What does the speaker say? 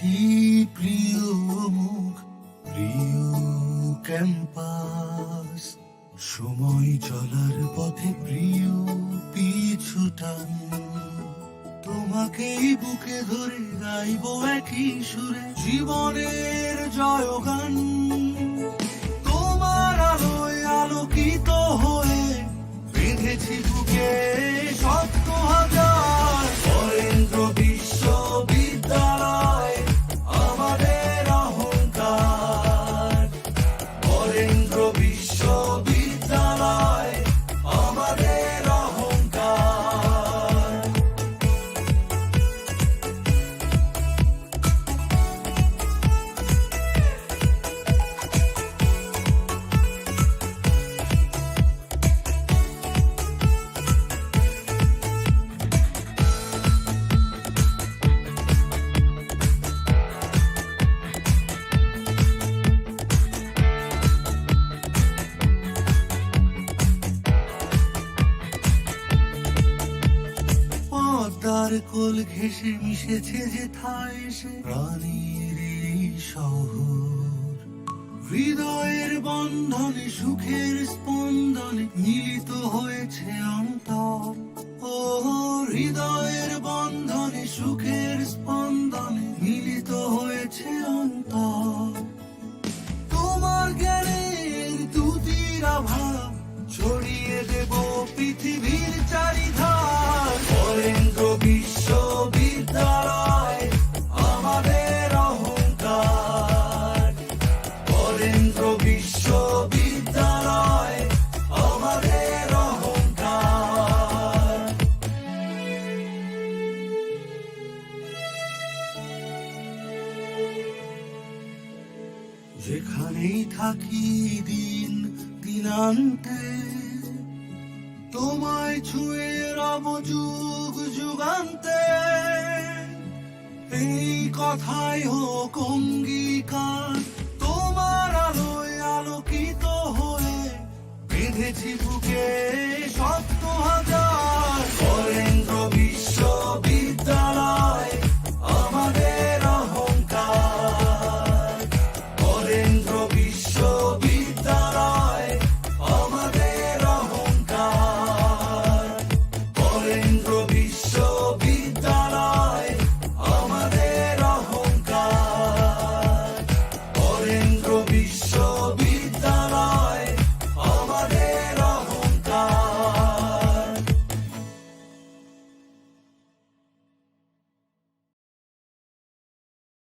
সেই প্রিয় মুখ, প্রিয় ক্যাম্পাস। সময় চলার পথে প্রিয় পিছুটান তোমাকেই বুকে ধরে গাইব একই সুরে জীবনের জয়গান। পদ্মার কোল ঘেসে মিশেছে যে থায় সে প্রাণীর শহর। হৃদয়ের বন্ধনে, সুখের স্পন্দনে মিলিত হয়েছে অন্তর। ও হৃদয়ের বন্ধনে, সুখের স্পন্দনে মিলিত হয়েছে অন্তর। তোমার জ্ঞানের দুতির আভাব ছড়িয়ে দেব পৃথিবীর চারিধার। যেখানেই থাকি দিন দিনান্তে তোমায় ছুঁয়ে রব যুগ যুগান্তে। এই কথাই হোক অঙ্গীকার